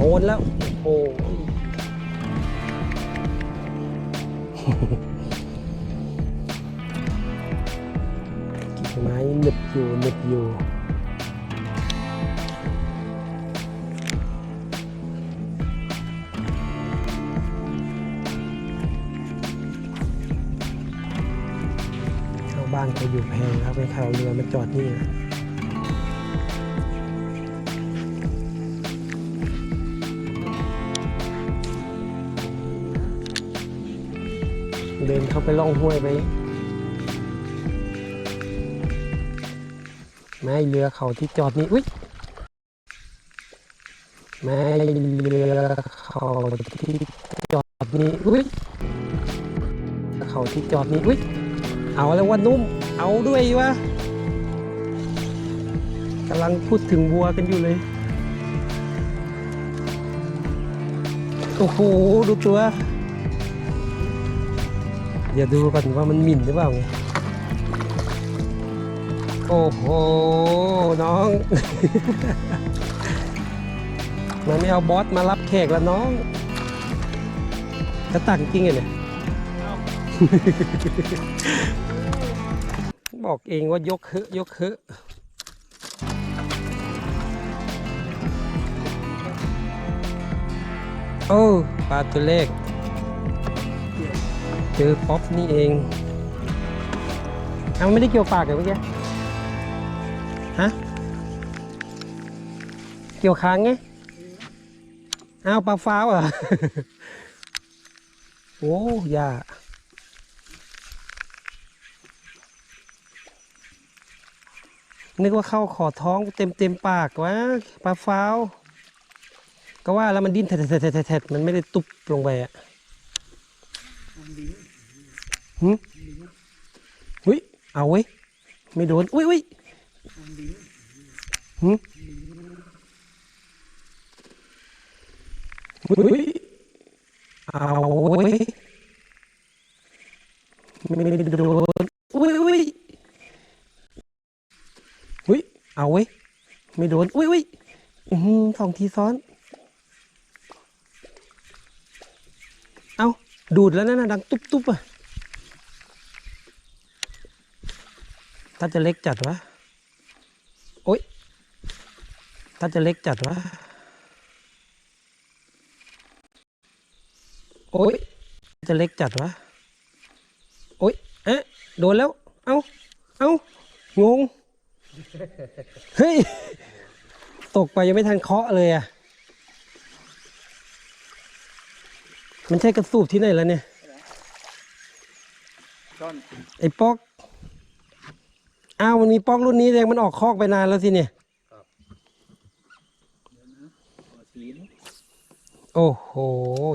ดนแล้ว โอ้กิ่งไม้หนึบอยู่หนึบอยู่ชาบ้านเขาอยู่แพงครับไปข่าเรือมาจอดนี่นะ นเข้าไปล่องห้วยไปไม่เรือเขาที่จอดนี่อุ้ยไม่เรือเขาที่จอดนี่อุ้ยเขาที่จอดนี่อุ้ยเอาแล้วว่านุ่ม เอาด้วยวะกำลังพูดถึงวัวกันอยู่เลย โอ้โห ดูตัว เดี๋ยวดูก่อนว่ามันหมิ่นหรือเปล่าไงโอ้โห น้อง มันไม่เอาบอสมารับแขกแล้วน้องจะตักจริงเหรอเนี่ยบอกเองว่ายกเฮอะยกเฮอะโอ้ปลาตัวเล็ก เจอป๊อปนี่เองเอาไม่ได้เกี่ยวปากเลยเมื่อกี้ ฮะ เกี่ยวค้างไงเอาปลาฟ้าวอะ โอ้ยานึกว่าเข้าขอท้องเต็มเต็มปากวะปลาฟ้าว ก็ว่าแล้วมันดิ้นแทะๆๆๆมันไม่ได้ตุบลงไปอะ หึหุ้ย เอาเว้ย ไม่โดน อุ้ยอุ้ยหึอุ้ยอุ้ยเอาเว้ย ไม่โดน อุ้ยอุ้ยอุ้ย เอาเว้ย ไม่โดน อุ้ยอุ้ยห้อหือสองทีซ้อนเอาดูดแล้วนั่นนะดังตุ๊บตุ๊บอะ ถ้าจะเล็กจัดวะ โอ๊ย ถ้าจะเล็กจัดวะ โอ๊ย จะเล็กจัดวะ โอ๊ยเอ๊ะโดนแล้ว เอาเอางง เฮ้ย ตกไปยังไม่ทันเคาะเลยอะ มันใช่กระสูบที่ไหนแล้วเนี่ยก้อนไอ้ป๊อก อ้าวมันมีป๊อกรุ่นนี้แดงมันออกคอกไปนานแล้วสิเนี่ยหัวสีนโอ้โห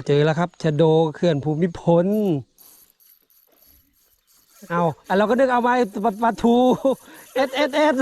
เจอแล้วครับชะโดเขื่อนภูมิพล เอาอะเราก็นึกเอามาปลาปลาทูเอสเอสเอส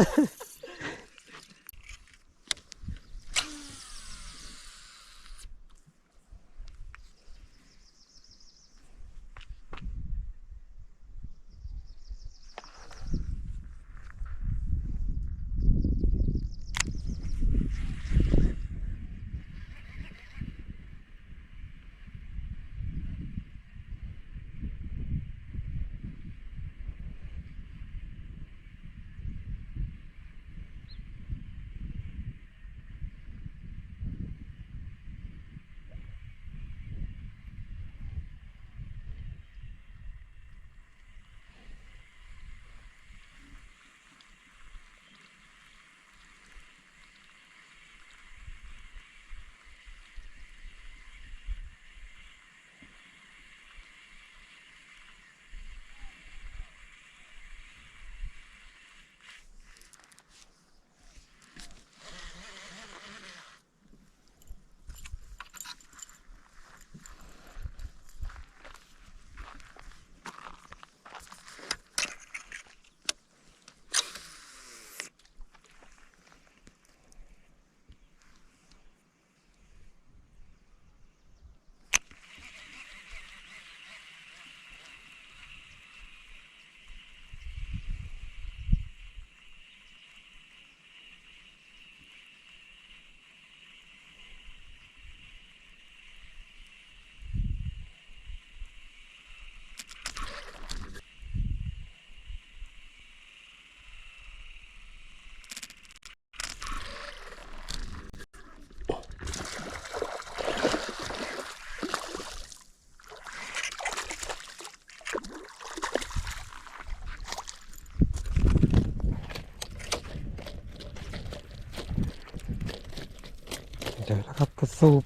อแล้วครับกระสูบ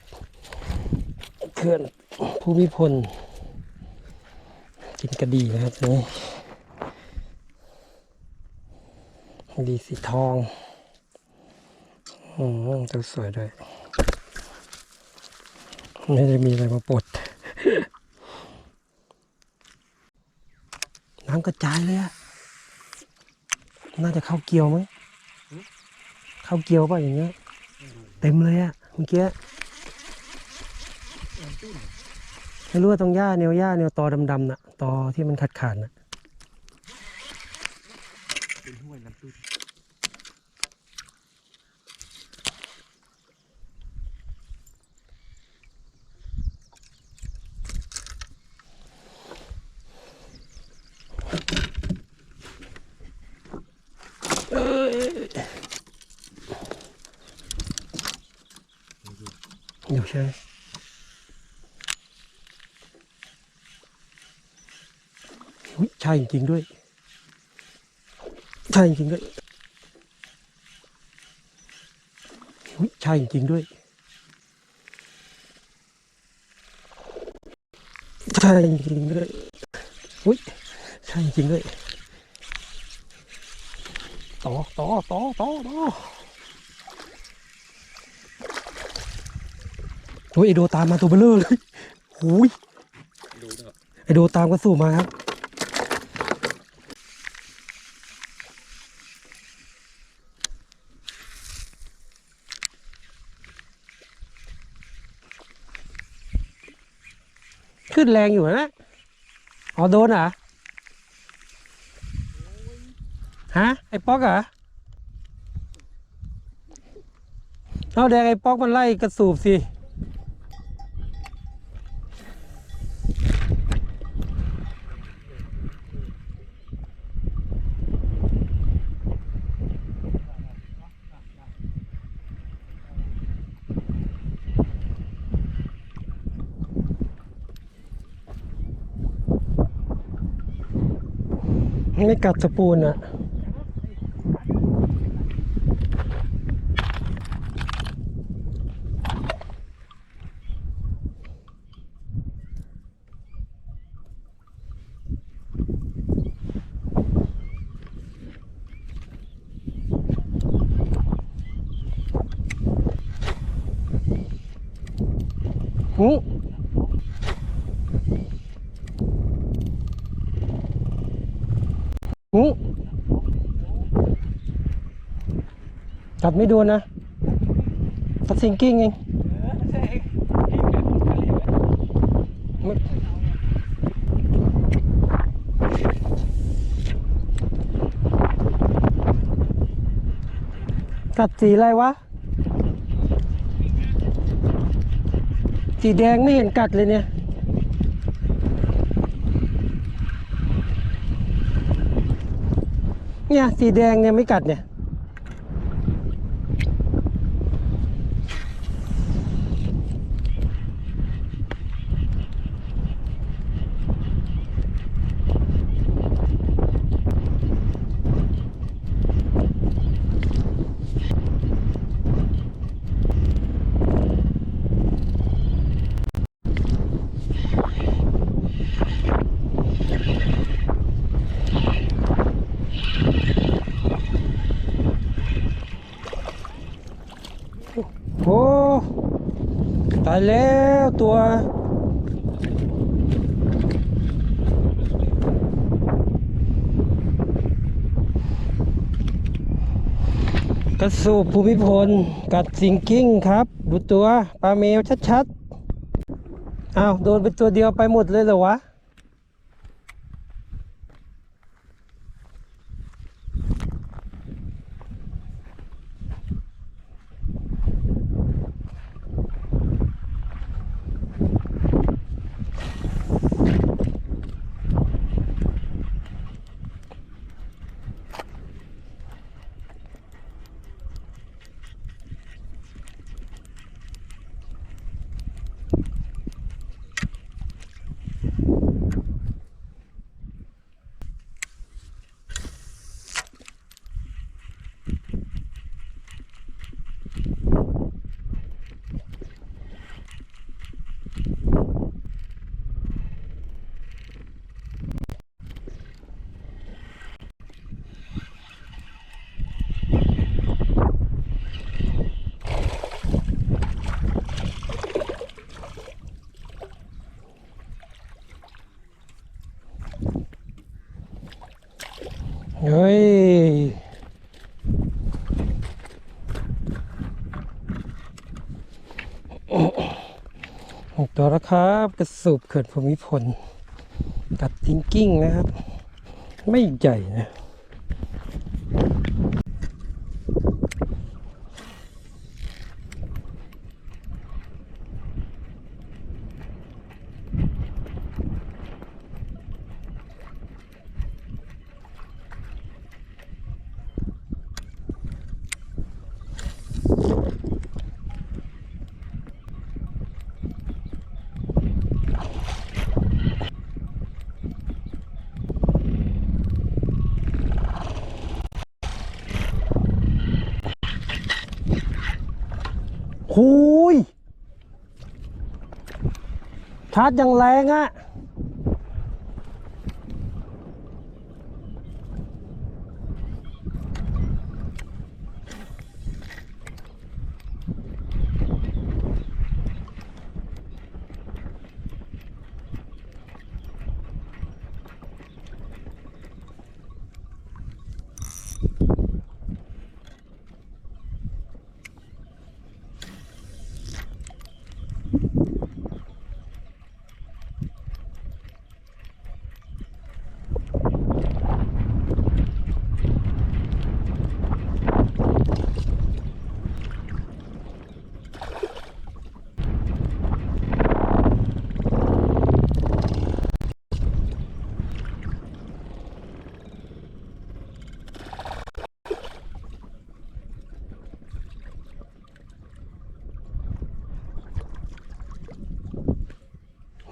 เขื่อนภูมิพล กินกระดีนะครับนี่ดีสีทองอืมตัวสวยด้วยไม่ได้มีอะไรมาปลดน้ำกระจายเลยอะน่าจะเข้าเกียวมั้ง เข้าเกียวป่ะอย่างเงี้ย เต็มเลยอะ เมื่อกี้ไม่รู้ว่าตรงหญ้าแนวหญ้าแนวตอดำๆน่ะตอที่มันขาดขาดๆน่ะป็นห้วยน้ำตื้น อยู่ ใช่ใช่จริงด้วย ใช่จริงด้วยใช่จริงด้วย ใช่จริงด้วยอุ้ยใช่จริงด้วยต่อต่อต่อต่อต่อ โอ้ยไอโดตามมาตัวเบลเลอร์เลยหูยไอโดตามกระสู่มาครับขึ้นแรงอยู่นะอ๋อโดนเหรอ ฮะ ไอ้ป๊อกเหรอ เอาแดงไอ้ป๊อกมันไล่กระสูบสิ ไม่ กัดไม่โดนนะตัดซิงกิ้งเองกัดสีอะไรวะ สีแดงไม่เห็นกัดเลยเนี่ยเนี่ยสีแดงเนี่ยไม่กัดเนี่ย โอ้ ตายแล้วตัว กระสูบภูมิพล กัดสิงกิ้งครับ ดูตัวปลาเมลชัดๆอ้าวโดนไปตัวเดียวไปหมดเลยเหรอวะ ยหกตัวแล้วครับ กระสูบเขื่อนภูมิพล กัดทิงกิ้งนะครับ ไม่ใหญ่นะ หูยชาร์จยังแรงอะ่ะ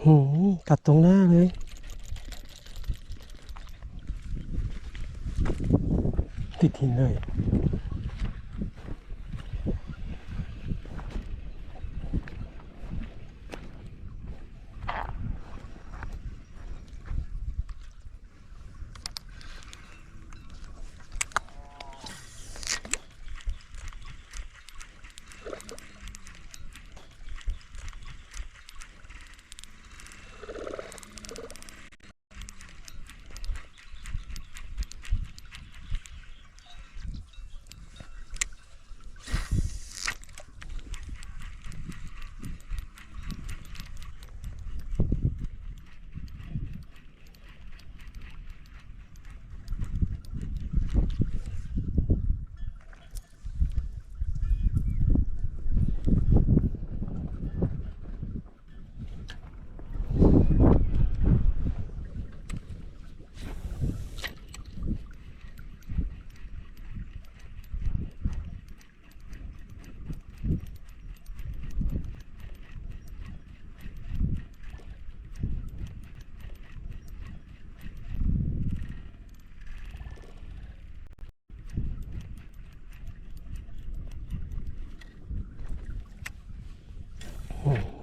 ม กัดตรงหน้าเลย ติดหินเลย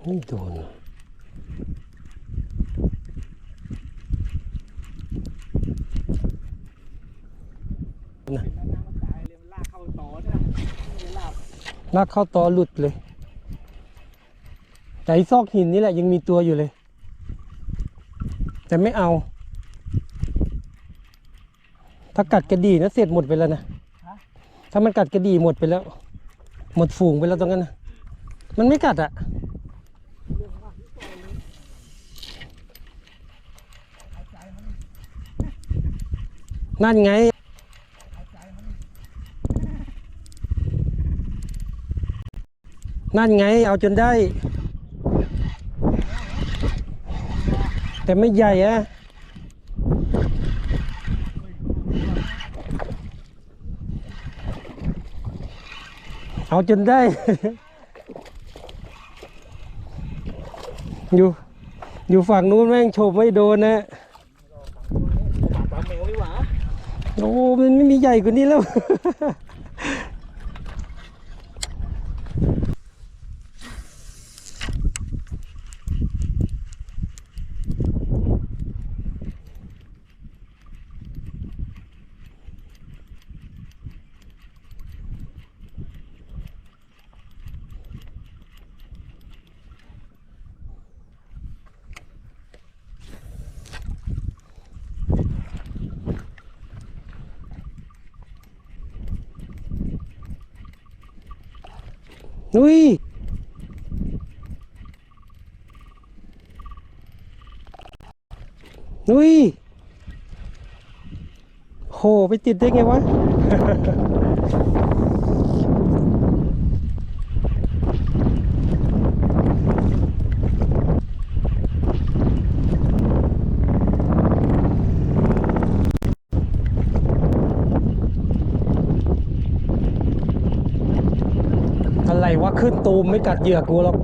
ไม่โดนอะน้ำมันตายเลยมันลากเข้าต่อเนี่ยมันลากลากเข้าตอหลุดเลย แต่ไอ้ซอกหินนี่แหละยังมีตัวอยู่เลย แต่ไม่เอา ถ้ากัดกระดี่นะเสร็จหมดไปแล้วนะ ถ้ามันกัดกระดี่หมดไปแล้ว หมดฝูงไปแล้วตรงนั้นนะมันไม่กัดอะ นั่นไง นั่นไง เอาจนได้ แต่ไม่ใหญ่อะเอาจนได้ อยู่ อยู่ฝั่งนู้นแม่งโฉบไม่โดนนะ ปลาแมวนี่หว่า โอ้ มันไม่มี ใหญ่กว่านี้แล้ว นุ้ยนุ้ยโห ไปติดได้ไงวะ อะไรวะ ขึ้นตูมไม่กัดเหยื่อกูหรอก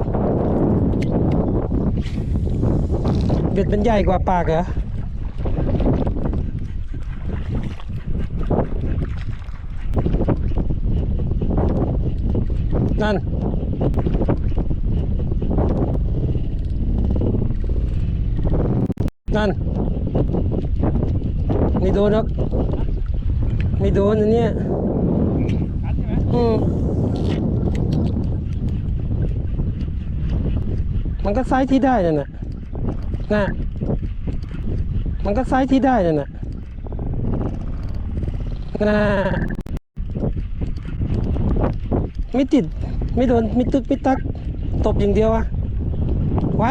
เบ็ดมันใหญ่กว่าปากเหรอนั่นนั่นไม่โดนหรอกไม่โดนอันเนี้ยอืม มันก็ไซส์ที่ได้นั่นนะน่ะมันก็ไซส์ที่ได้นั่นนะน่ะไม่ติด ไม่โดน ไม่ตึก ไม่ตัก ตบอย่างเดียวอะไว้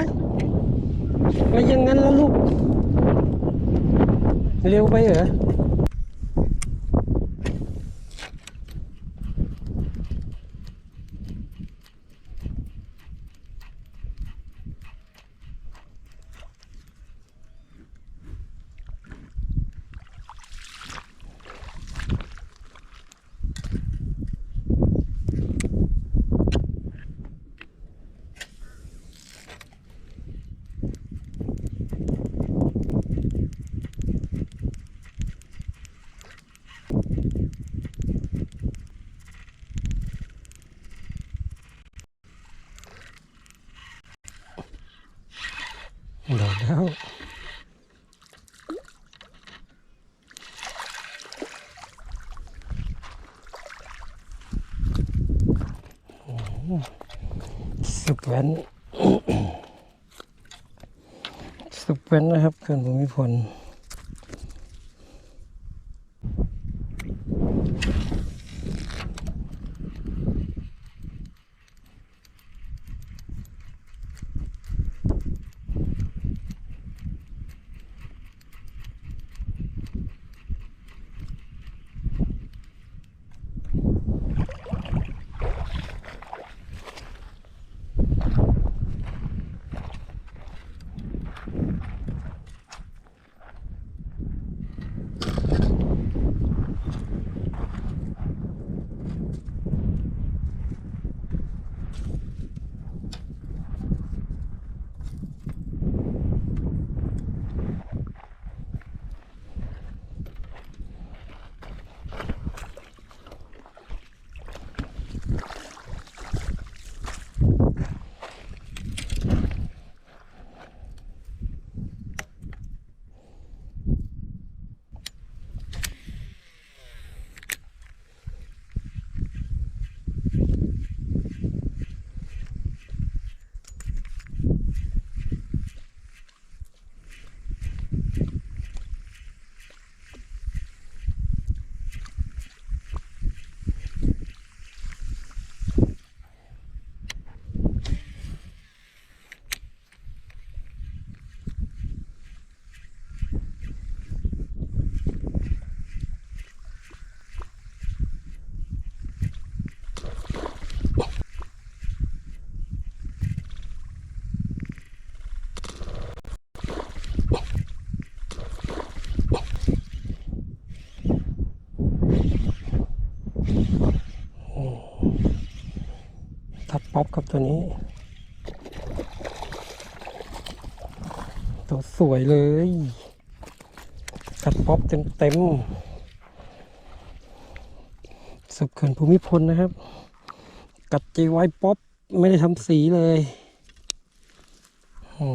ไม่อยังงั้นแล้วลูก เร็วไปเหรอ โดนแล้วสุดแว้นสุดแว้นนะครับเขื่อนภูมิพล ทับป๊อปครับตัวนี้ ตัวสวยเลยกัดป๊อปเต็มเต็มๆสุบเขื่อนภูมิพลนะครับ กัดจีไว้ป๊อปไม่ได้ทำสีเลยโอ้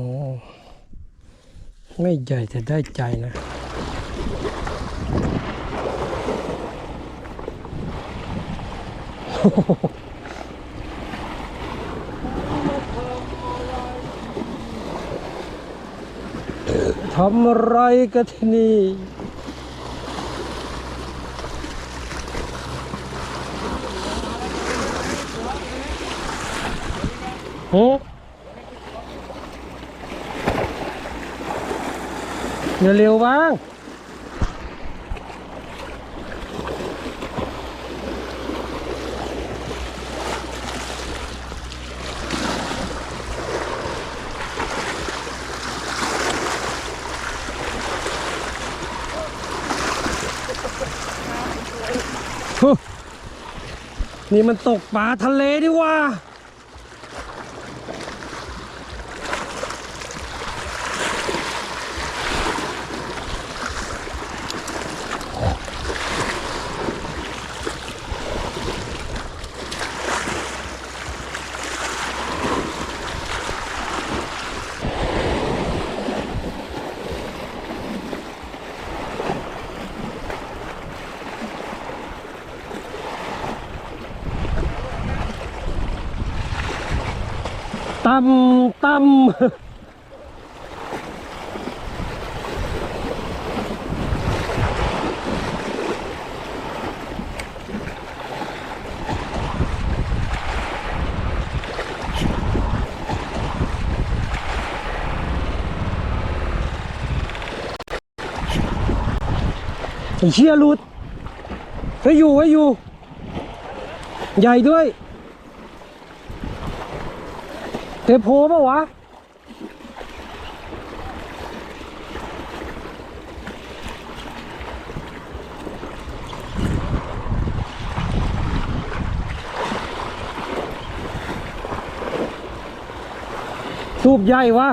ไม่ใหญ่แต่ได้ใจนะ ทำอะไรกันที่นี่โอ้เร็วๆบ้าง ฮึ นี่มันตกปลาทะเลดีว่า ตำตำไอ้เชี่ยหลุดไว้อยู่ไว้อยู่ ใหญ่ด้วย เทโพปะวะ สูบใหญ่วะ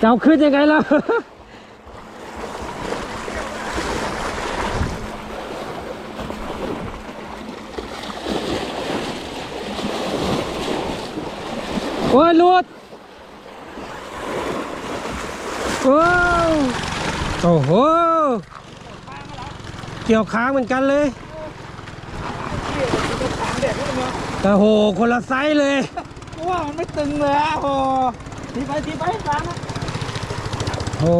จะเอาขึ้นยังไงล่ะ โอ้ยหลุดว้าวโอ้โห เกี่ยวค้างเหมือนกันเลยเด็กนี่เนาะแต่โหคนละไซส์เลยเพราะว่ามันไม่ตึงเลยอะโอ้ทีไปทีไปฟังนะโอ้